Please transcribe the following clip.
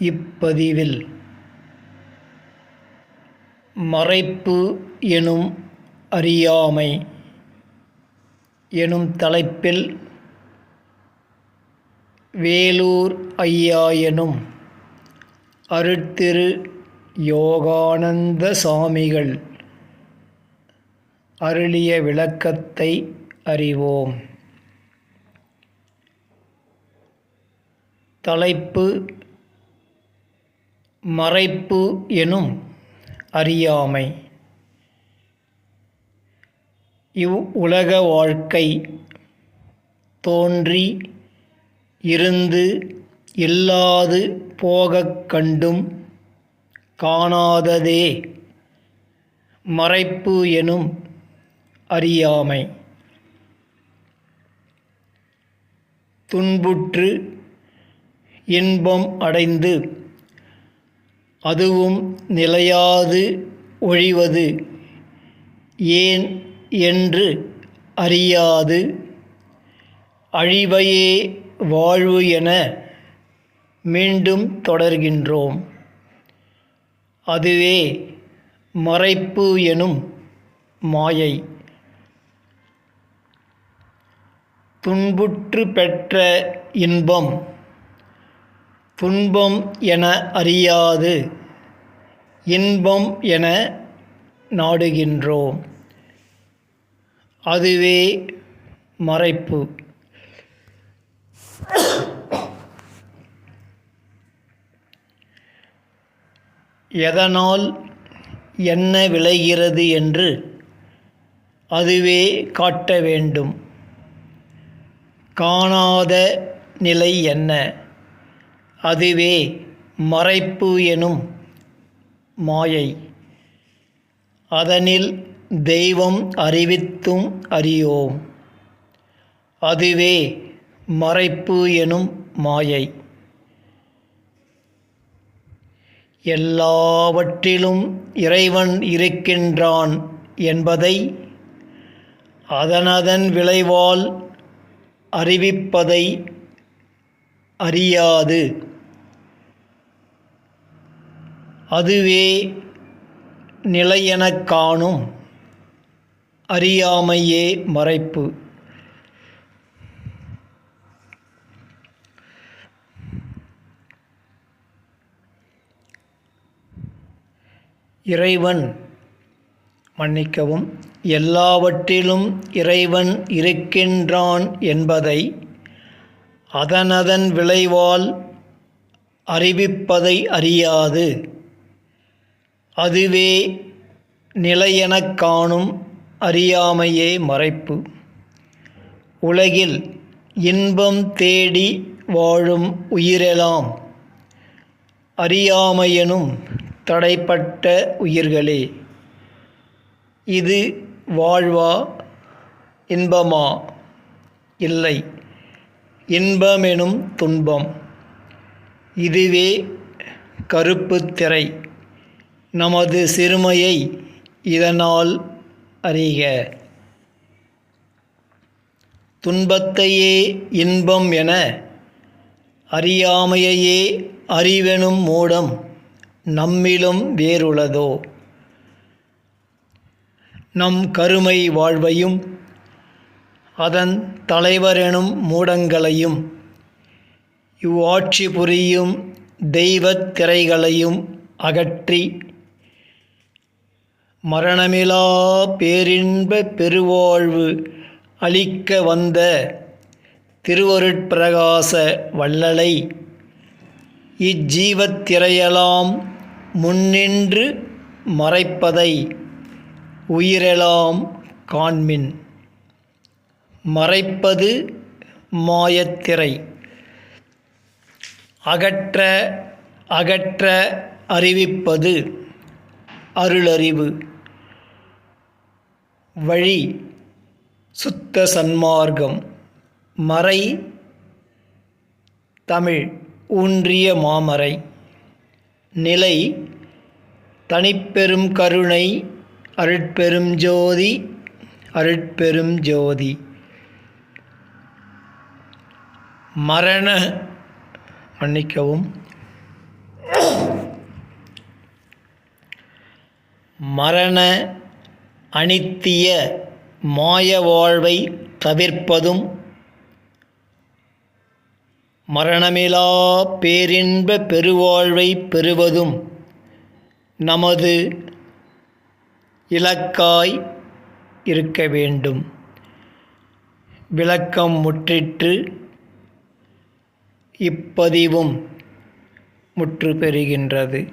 இப்பதிவில் மறைப்பு எனும் அறியாமை எனும் தலைப்பில் வேலூர் ஐயா எனும் அருட்திரு யோகானந்த சாமிகள் அருளிய விளக்கத்தை அறிவோம். தலைப்பு மறைப்பு எனும் அறியாமை. இவ் உலக வாழ்க்கை தோன்றி இருந்து இல்லாது போகக் கண்டும் காணாததே மறைப்பு எனும் அறியாமை. துன்புற்று இன்பம் அடைந்து அதுவும் நிலையாது ஒழிவது ஏன் என்று அறியாது. அழிவையே வாழ்வு என மீண்டும் தொடர்கின்றோம். அதுவே மறைப்பு எனும் மாயை. துன்புற்று பெற்ற இன்பம் துன்பம் என அறியாது இன்பம் என நாடுகின்றோம். அதுவே மறைப்பு. எதனால் என்ன விளைகிறது என்று அதுவே காட்ட வேண்டும். காணாத நிலை என்ன? அதுவே மறைப்பு எனும் மாயை. அதனில் தெய்வம் அறிவித்தும் அறியோம். அதுவே மறைப்பு எனும் மாயை. எல்லாவற்றிலும் இறைவன் இருக்கின்றான் என்பதை அதனதன் விளைவால் அறிவிப்பதை அறியாது. அதுவே நிலையெனக் காணும் அறியாமையே மறைப்பு. இறைவன் மன்னிக்கவும் எல்லாவற்றிலும் இறைவன் இருக்கின்றான் என்பதை அதனதன் விளைவால் அறிவிப்பதை அறியாது. அதுவே நிலையெனக் காணும் அறியாமையே மறைப்பு. உலகில் இன்பம் தேடி வாழும் உயிரெலாம் அறியாமையெனும் தடைப்பட்ட உயிர்களே. இது வாழ்வா இன்பமா? இல்லை. இன்பமெனும் துன்பம். இதுவே கருப்பு திரை. நமது சிறுமையை இதனால் அறிக. துன்பத்தையே இன்பம் என அறியாமையையே அறிவெனும் மூடம் நம்மிலும் வேறுளதோ. நம் கருமை வாழ்வையும் அதன் தலைவரெனும் மூடங்களையும் இவ்வாட்சி புரியும் தெய்வத் திரைகளையும் அகற்றி மரணமிலா பேரின்ப பெருவாழ்வு அளிக்க வந்த திருவருட்பிரகாச வள்ளலை. இஜ்ஜீவத்திரையெல்லாம் முன்னின்று மறைப்பதை உயிரெலாம் காண்மின். மறைப்பது மாயத்திரை அகற்ற அகற்ற அறிவிப்பது அருளறிவு. வழி சுத்த சன்மார்க்கம். மறை தமிழ் ஊன்றிய மாமறை. நிலை தனிப்பெரும் கருணை அருட்பெரும் ஜோதி அருட்பெரும் ஜோதி. மரண மன்னிக்கவும். மரண அனித்திய மாய வாழ்வை தவிர்ப்பதும் மரணமிலா பேரின்ப பெருவாழ்வை பெறுவதும் நமது இலக்காய் இருக்க வேண்டும். விளக்கம் முற்றிற்று இப்பதிவும் முற்று பெறுகின்றது